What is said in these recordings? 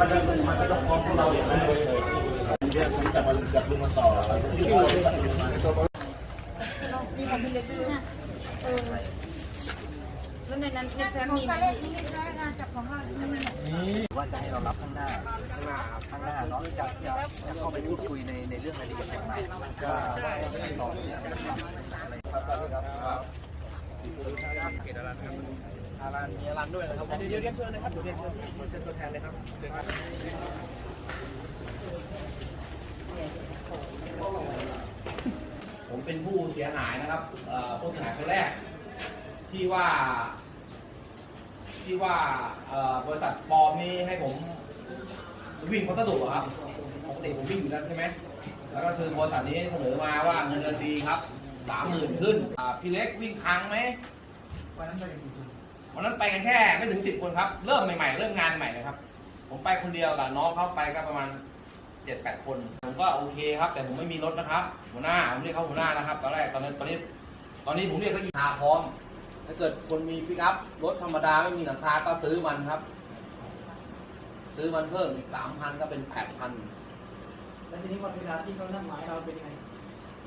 มันจะมันจะฟ้องพวกเราอย่างไรเดี๋ยวผมจะมาจับลุงมาต่อที่เราได้ตัดสินมามีของพี่เล็กด้วยนะเออแล้วในนั้นในแฟ้มมีไหมว่าจะให้เรารับข้างหน้าข้างหน้าข้างหน้าเนาะจะจะจะเข้าไปพูดคุยในในเรื่องรายละเอียดต่างๆก็ให้ตอบเนี่ยอะไรครับเกตอารันครับ อารันมีอารันด้วยนะครับเดี๋ยวเรียนเชิญเลยครับเดี๋ยวเรียนเชิญที่เชิญตัวแทนเลยครับเชิญครับผมเป็นผู้เสียหายนะครับเอ่อผู้เสียหายคนแรก ที่ว่า ที่ว่าเอ่อบริษัทปลอมนี้ให้ผมวิ่งพัสดุอะครับปกติผมวิ่งอยู่แล้วใช่ไหมแล้วก็คือบริษัทนี้เสนอมาว่าเงินเดือนดีครับสามหมื่นขึ้นอ่าพี่เล็กวิ่งครั้งไหมวันนั้นไป วันนั้นไปกันแค่ไม่ถึงสิบคนครับ เริ่มใหม่ๆ เริ่มงานใหม่เลยครับ ผมไปคนเดียวกับน้องเขาไปก็ประมาณเจ็ดแปดคน ผมก็โอเคครับ แต่ผมไม่มีรถนะครับ หัวหน้าผมเรียกเขาหัวหน้านะครับ ตอนแรกตอนนี้ตอนนี้ ตอนนี้ผมเรียกเขาอีทาพร้อม ถ้าเกิดคนมีปิกอัพรถธรรมดาไม่มีหลังคาก็ซื้อมันครับ ซื้อมันเพิ่มอีกสามพันก็เป็นแปดพันแล้วทีนี้วันเวลาที่เขานั่งหมายเราเป็นยังไง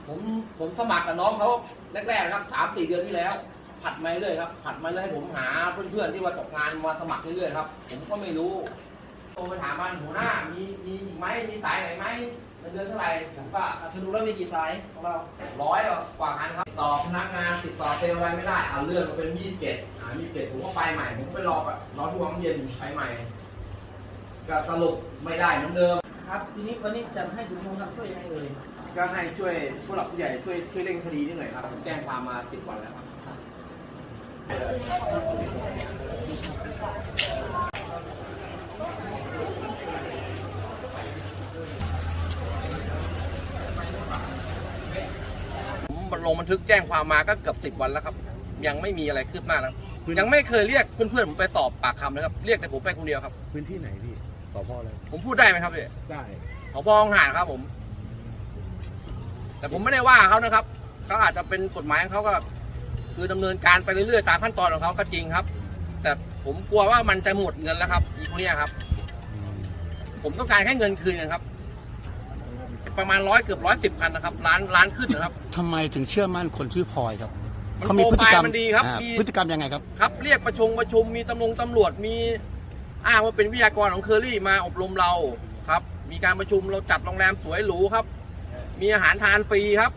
ผมผมสมัครกับน้องเขาแรกๆนะครับสามสี่เดือนที่แล้ว ผัดมาเรื่อยครับ ผัดมาเรื่อยให้ผมหาเพื่อนๆที่ว่าตกงานมาสมัครเรื่อยๆครับ ผมก็ไม่รู้โทรไปถามมันหัวหน้า มีมีอีกไหมมีสายไหนไหมเงินเดือนเท่าไหร่ผมก็สรุปแล้วมีกี่สายของเราร้อยกว่าคันครับติดต่อพนักงานติดต่อเซลล์อะไรไม่ได้เอาเลื่อนมาเป็นยี่สิบเจ็ดอ่ายี่สิบเจ็ดผมก็ไปใหม่ผมก็ไปรอแบบรอที่วังเย็นไปใหม่ก็สรุปไม่ได้เหมือนเดิมครับทีนี้วันนี้จะให้สุนทรทำช่วยยังไงเอ่ยก็ให้ช่วยผู้หลักผู้ใหญ่ช่วยช่วยเร่งคดีนิดหน่อยครับผมแจ้งความมาสิบวันแล้วครับผม ลงบันทึกแจ้งความมาก็เกือบสิบวันแล้วครับ ยังไม่มีอะไรคืบหน้าแล้วยังไม่เคยเรียกเพื่อนๆผมไปสอบปากคำเลยครับเรียกแต่ผมไปคนเดียวครับพื้นที่ไหนพี่สพอะไรผมพูดได้ไหมครับพี่ได้ผบองหารครับผม แต่ผมไม่ได้ว่าเขานะครับเขาอาจจะเป็นกฎหมายของเขาก็ คือดำเนินการไปเรื่อยๆตามขั้นตอนของเขาก็จริงครับ แต่ผมกลัวว่ามันจะหมดเงินแล้วครับอีกคนเนี้ยครับ ผมต้องการแค่เงินคืนนะครับ ประมาณร้อยเกือบร้อยสิบพันนะครับล้านล้านขึ้นนะครับทำไมถึงเชื่อมั่นคนชื่อพลอยครับมันเขามีพฤติกรรมโปรไฟล์มันดีครับอ่ามีพฤติกรรมยังไงครับครับ เรียกประชุมประชุมมีตำรวจตำรวจมีอ้างว่าเป็นวิทยากรของเคอรี่มาอบรมเราครับ มีการประชุมเราจัดโรงแรมสวยหรูครับ มีอาหารทานฟรีครับ